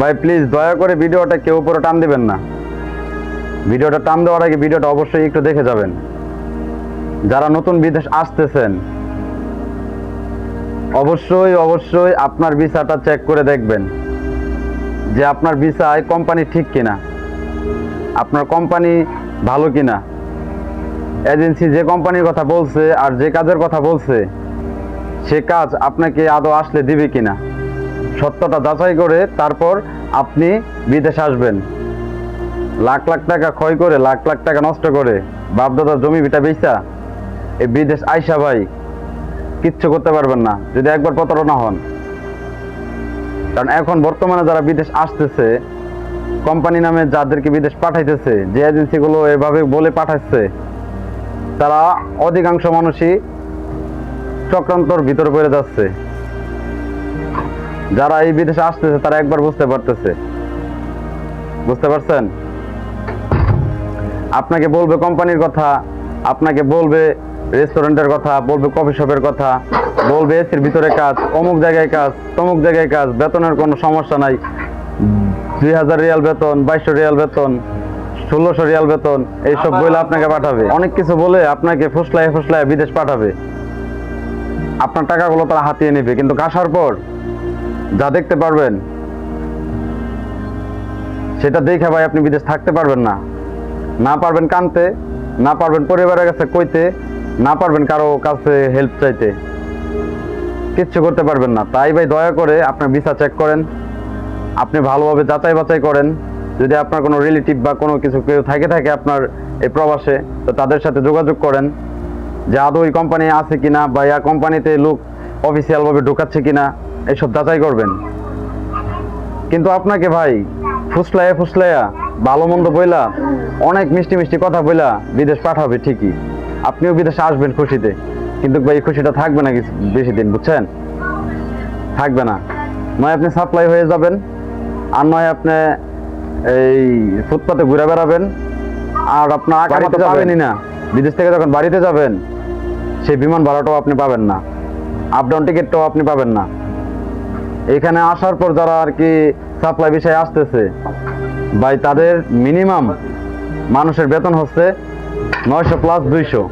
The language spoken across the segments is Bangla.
ভাই প্লিজ দয়া করে ভিডিওটা কেউ উপরে টান দিবেন না। ভিডিওটা টান দেওয়ার আগে ভিডিওটা অবশ্যই একটু দেখে যাবেন। যারা নতুন বিদেশ আসতেছেন, অবশ্যই অবশ্যই আপনার ভিসাটা চেক করে দেখবেন যে আপনার ভিসায় কোম্পানি ঠিক কিনা। আপনার কোম্পানি ভালো কিনা। এজেন্সি যে কোম্পানির কথা বলছে আর যে কাজের কথা বলছে, সে কাজ আপনাকে আদৌ আসলে দিবে কিনা। সত্যটা যাচাই করে তারপর আপনি বিদেশে আসবেন। লাখ লাখ টাকা ক্ষয় করে, লাখ লাখ টাকা নষ্ট করে, বাপদাদার জমি বিটা বেচা এই বিদেশ আইসা ভাই, কিচ্ছু করতে পারবেন না, যদি একবার প্রতারণা হন। কারণ এখন বর্তমানে যারা বিদেশ আসতেছে, কোম্পানি নামে যাদেরকে বিদেশ পাঠাইতেছে, যে এজেন্সিগুলো এভাবে বলে পাঠাচ্ছে তারা অধিকাংশ মানুষই চক্রান্তর ভিতরে পড়ে যাচ্ছে। যারা এই বিদেশে আসতেছে, তারা একবার বুঝতে পারতেছে। বুঝতে পারছেন? আপনাকে বলবে কোম্পানির কথা, আপনাকে বলবে রেস্টুরেন্টের কথা, বলবে কফি শপের কথা, বলবে এসির ভিতরে কাজ, অমুক জায়গায় কাজ, তমুক জায়গায় কাজ, বেতনের কোনো সমস্যা নাই। দুই হাজার রিয়াল বেতন, বাইশশো রিয়াল বেতন, ষোলোশো রিয়াল বেতন, এইসব বলে আপনাকে পাঠাবে। অনেক কিছু বলে আপনাকে ফুসলায় ফুসলায় বিদেশ পাঠাবে। আপনার টাকাগুলো তারা হাতিয়ে নেবে, কিন্তু আসার পর যা দেখতে পারবেন, সেটা দেখে ভাই আপনি বিদেশ থাকতে পারবেন না। না পারবেন কানতে, না পারবেন পরিবারের কাছে কইতে, না পারবেন কারও কাছে হেল্প চাইতে। কিচ্ছু করতে পারবেন না। তাই ভাই দয়া করে আপনার ভিসা চেক করেন, আপনি ভালোভাবে যাচাই বাছাই করেন। যদি আপনার কোনো রিলেটিভ বা কোনো কিছু কেউ থাকে থাকে আপনার এই প্রবাসে, তো তাদের সাথে যোগাযোগ করেন যে আদৌ ওই কোম্পানি আছে কিনা বা ইয়া কোম্পানিতে লোক অফিসিয়ালভাবে ঢোকাচ্ছে কিনা। এইসব যাচাই করবেন। কিন্তু আপনাকে ভাই ফুসলাইয়া ফুসলাইয়া ভালো মন্দ বইলা অনেক মিষ্টি মিষ্টি কথা বইলা বিদেশ পাঠাবে ঠিকই। আপনিও বিদেশে আসবেন খুশিতে। কিন্তু ভাই খুশিটা থাকবে না কিছু বেশি দিন বুঝছেন? থাকবে না। নয় আপনি সাপ্লাই হয়ে যাবেন আর নয় আপনি এই ফুটপাতে ঘুরে বেড়াবেন আর আপনার আকামা তো বাড়িতে যাবেন। না। বিদেশ থেকে যখন বাড়িতে যাবেন সেই বিমান ভাড়াটাও আপনি পাবেন না। আপ ডাউন টিকিটটাও আপনি পাবেন না। এখানে আসার পর যারা আর কি সাপ্লাই বিষয়ে আসতেছে, ভাই তাদের মিনিমাম মানুষের বেতন হচ্ছে নয়শো প্লাস দুইশো।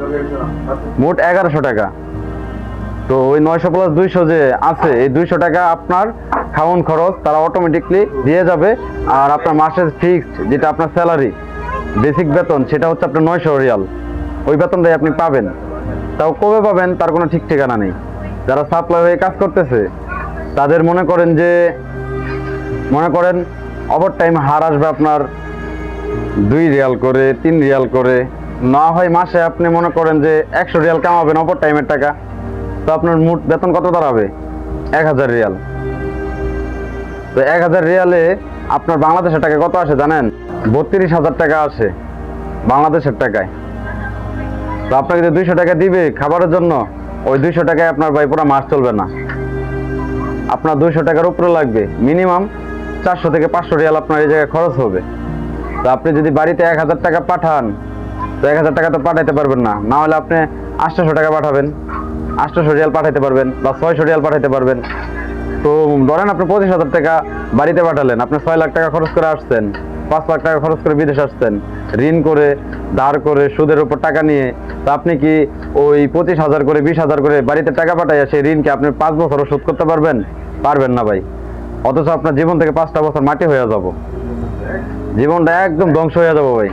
মোট এগারোশো টাকা। তো ওই নয়শো প্লাস দুইশো যে আছে, এই দুইশো টাকা আপনার খাওয়ান খরচ তারা অটোমেটিকলি দিয়ে যাবে। আর আপনার মাসের ফিক্সড যেটা আপনার স্যালারি বেসিক বেতন, সেটা হচ্ছে আপনার নয়শো রিয়াল। ওই বেতনটাই আপনি পাবেন। তাও কবে পাবেন তার কোনো ঠিক ঠিকানা নেই। যারা সাপ্লাই হয়ে কাজ করতেছে তাদের মনে করেন যে, মনে করেন ওভার টাইম হার আসবে আপনার দুই রিয়াল করে, তিন রিয়াল করে। না হয় মাসে আপনি মনে করেন যে একশো রিয়াল কামাবেন ওভার টাইমের টাকা। তো আপনার মোট বেতন কত দাঁড়াবে? এক হাজার রিয়াল। তো এক হাজার রিয়ালে আপনার বাংলাদেশের টাকা কত আসে জানেন? বত্রিশ হাজার টাকা আসে বাংলাদেশের টাকায়। তো আপনাকে যে দুইশো টাকা দিবে খাবারের জন্য, ওই দুইশো টাকায় আপনার ভাই পুরো মাস চলবে না। আপনার দুইশো টাকার উপরে লাগবে। মিনিমাম চারশো থেকে পাঁচশো রিয়াল আপনার এই জায়গায় খরচ হবে। তো আপনি যদি বাড়িতে এক হাজার টাকা পাঠান, তো এক হাজার টাকা তো পাঠাইতে পারবেন না। না হলে আপনি আটশোশো টাকা পাঠাবেন। আটশোশো রিয়াল পাঠাইতে পারবেন বা ছয়শো রিয়াল পাঠাইতে পারবেন। তো ধরেন আপনি পঁচিশ হাজার টাকা বাড়িতে পাঠালেন, আপনি ছয় লাখ টাকা খরচ করে আসছেন, পাঁচ লাখ টাকা খরচ করে বিদেশ আসছেন। ঋণ করে, ধার করে, সুদের উপর টাকা নিয়ে, তো আপনি কি ওই পঁচিশ হাজার করে, বিশ হাজার করে বাড়িতে টাকা পাঠাইয়া সেই ঋণকে আপনি পাঁচ বছরও শোধ করতে পারবেন? পারবেন না ভাই। অথচ আপনার জীবন থেকে পাঁচটা বছর মাটি হয়ে যাব। জীবনটা একদম ধ্বংস হয়ে যাব ভাই।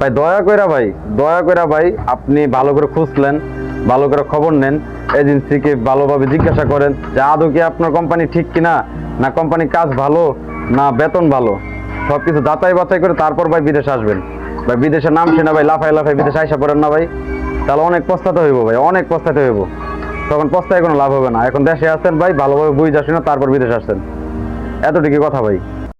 ভাই, দয়া কইরা ভাই, দয়া কইরা ভাই, আপনি ভালো করে খুঁজলেন, ভালো করে খবর নেন, এজেন্সিকে ভালোভাবে জিজ্ঞাসা করেন যে আদৌ কি আপনার কোম্পানি ঠিক কিনা? না, কোম্পানির কাজ ভালো, না বেতন ভালো? সব কিছু যাচাই বাছাই করে তারপর ভাই বিদেশে আসবেন। ভাই বিদেশে নাম শুনে ভাই লাফাই লাফাই বিদেশে আইসা পড়েন না ভাই। তাহলে অনেক পস্তাতে হইব ভাই, অনেক পস্তাতে হইব। তখন পস্তায় কোনো লাভ হবে না। এখন দেশে আসছেন ভাই, ভালোভাবে বুঝে আসেন তারপর বিদেশে আসছেন। এতটুকু কথা ভাই।